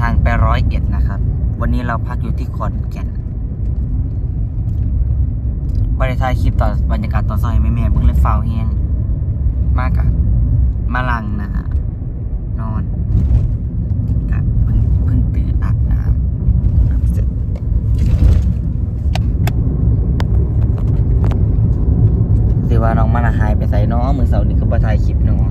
ทางไปร้อยเอ็ดนะครับ วันนี้เราพักอยู่ที่ขอนแก่นบริทายคลิปต่อบรรยากาศตอนซอยแม่แม่ๆเพิ่งเล่นฟาวเฮียงมากอะมาลังนะฮะนอนกะเพิ่งเพิ่งตื่นอาบน้ำเสร็จสิว่าน้องมันหายไปใส่น้องมือเสาร์นี้ก็บรทายคลิปเน้อง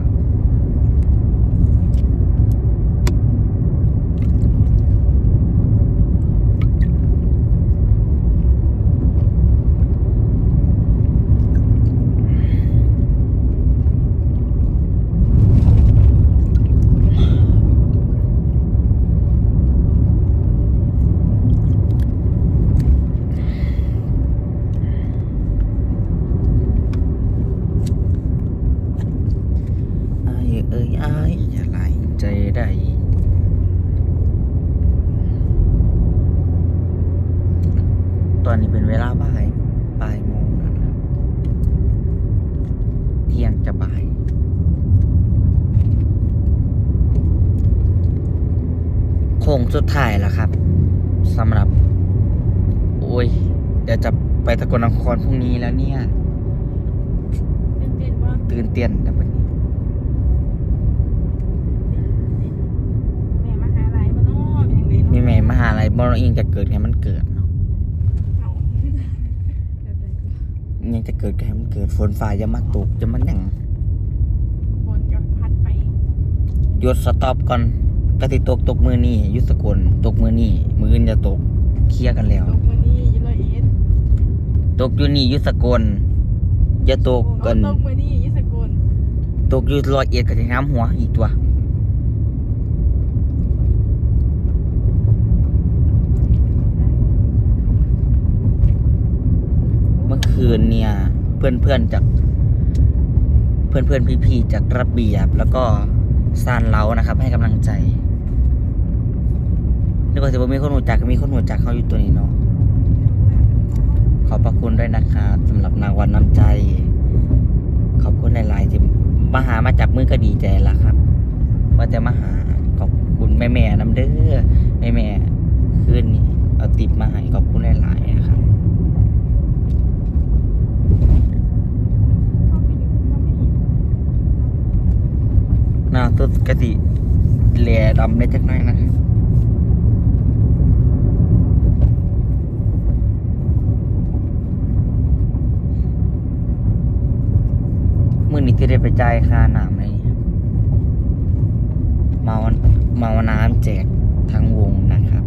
อายเอ้ยอายอย่าไหลใจได้ ตอนนี้เป็นเวลาบ่ายบ่ายโมงแล้วนะครับเที่ยงจะบ่ายโค้งสุดท้ายแล้วครับสำหรับ โอ้ย เดี๋ยวจะไปตะกนนครพรุ่งนี้แล้วเนี่ยเป็นเจนว่าตื่นเต้นแต่วันนี้แม่มาหาอะไรมาเนาะเป็นยังไงเนาะมีแม่มหาลัยบอลอิงจะเกิดให้มันเกิดเนาะ เอาแบบไหน ยังจะเกิดก็ให้มันเกิดฝนฟ้าอย่ามาตกจะมันหยังฝนกับพัดไปหยุดสต็อปก่อนกติตกตกมือนี่ยุดสกลตกมือนี่มืออื่นจะตกเคลียร์กันแล้ว ตกมานี่ยี่ร้อยเอ็ดตกอยู่นี่ยุดสกลอย่าตกกันตกมานี่ยี่สกุล ตกอยู่ร้อยเอ็ดก็จะน้ำหัวอีกตัว เมื่อคื นเนี่ย เพื่อนเพื่อนๆจาก เพื่อนเพื่อนพี่พี่ๆจากระเบียบ แล้วก็ซานเล้านะครับ ให้กำลังใจนึกว่าจะมีคนหูจักมีคนหูจักเขาอยู่ตัวนี้เนาะขอบพระคุณด้วยนะครับสำหรับนางวันน้ำใจ ขอบคุณหลายๆที่มาหามาจับมือก็ดีใจละครับ ว่าจะมาหาขอบคุณแม่แม่น้ำเด้อแม่แม่ๆคืนนี้เอาติปมาให้ขอบคุณหลายๆนะครับ เข้าไปอยู่เข้าไม่เห็น หน้าสุดกติแหล่ดำได้จักหน่อยนะครับมื่อนี้ที่ได้ไปจ่ายค่าน้ำเลยเมาเมาน้ำแจกทั้งวงนะครับ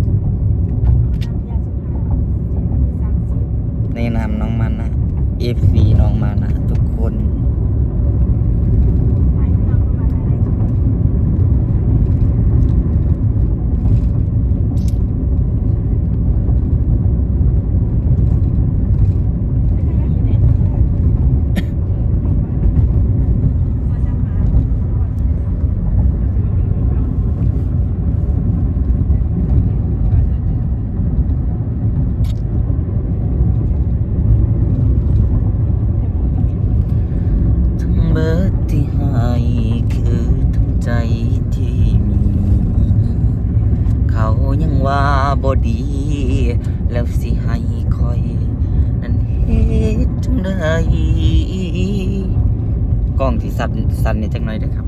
เอาน้ำยาสุภาพเจ็ดวันที่สามสิบในนามน้องมานะ FC น้องมานะทุกคน ไปที่น้องประมาณอะไรสุภาพไม่ใช่อย่างนี้เนี่ยมาจะมา ทั้งเบิดที่ให้คือทั้งใจที่มี เขายังว่าบ ดี แล้วสิให้คอย นั้นเฮ็ดจังไดกล้องที่สั่นสั่นนี่จังหน่อยเด้อครับ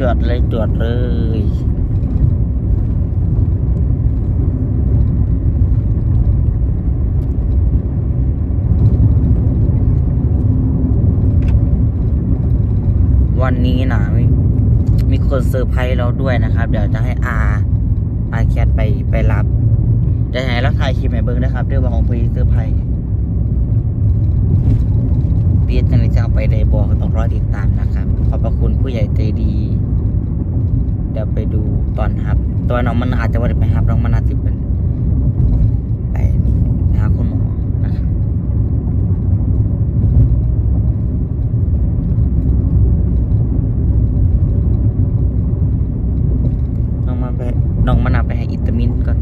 จอดเลยจอดเลย วันนี้นะมีมีคนเซอร์ไพรส์เราด้วยนะครับ เดี๋ยวจะให้อาอาแคทไปไปรับเดี๋ยวให้เราถ่ายคลิปให้เบิ้งนะครับด้วยว่าของพี่เซอร์ไพรส์เปียจังเลยจะเอาไปได้บอกต้องรอติดตามนะครับ ขอบพระคุณผู้ใหญ่ใจดี เดี๋ยวไปดูตอนฮับตัวน้องมันอาจจะว่าได้ไปฮับน้องมันอาจจะเป็นไปนี่ไปหาคุณหมอนะครับ น้องมาไป น้องมานาไปให้อิตามินก่อน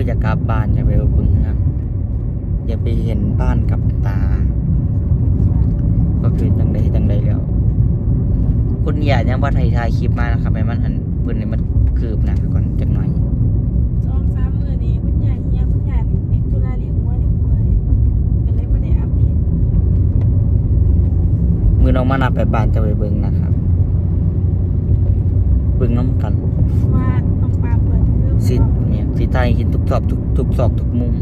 ยอยากกลับบ้านอยากไปเบิ่งเงินอยากไป เห็นบ้านกับตา ก็คือจังใดจังใดแล้วคุณอย่ายังว่าไทยทายคลิปมานะครับให้มันหันปืนนี่มันคืบหน้าก่อนจักหน่อยสองสามมื้อนี้คุณยายเฮียคุณยายติดธุระเลี้ยงวัวเลี้ยงควายก็เลยบ่ได้อัปเดตมือน้องมานับไปบ้านจะไปเบิ่งนะครับเบิ่งน้ำกันว่าน้องปลาเปิดเพิ่มสิเนี่ยสิไทยกินทุกซอกทุกทุกซอกทุกมุม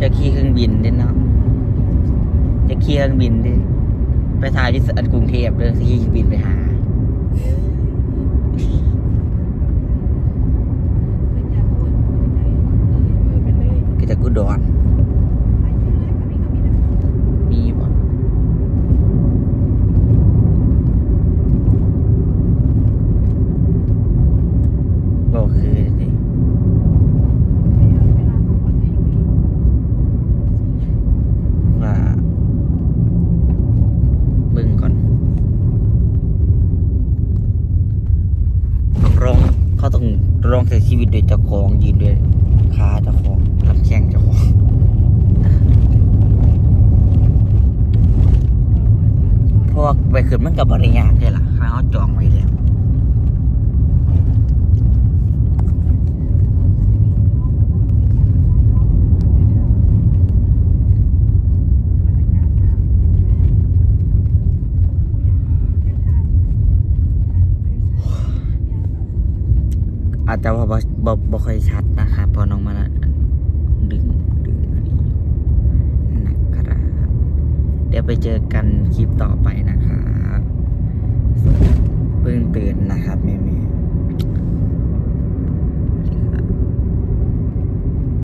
จะ ขี่เครื่องบินเด้เนาะจะขี่เครื่องบินเดิไปถ่ายที่อันกรุงเทพเด้อขี่เครื่องบินไปหาก็จะกูดอน มีบ่ก็คือนี่ว่าเบิ่งก่อนต้องร้องเขาต้องร้องใส่ชี วิตโดวยเจ้าของยืนด้วยขาเจ้าของลำแข้งเจ้าของเพราะว่าไปขึ้นมันกับบริยากใช่ล่ะถ้าเขาจองไว้แล้ว แต่บ่าบ่บ่ค่อยชัดนะคะพอน้องมาดึงดึงอันนี้อยู่นะครับเดี๋ยวไปเจอกันคลิปต่อไปนะครับเพิ่งตื่นนะครับม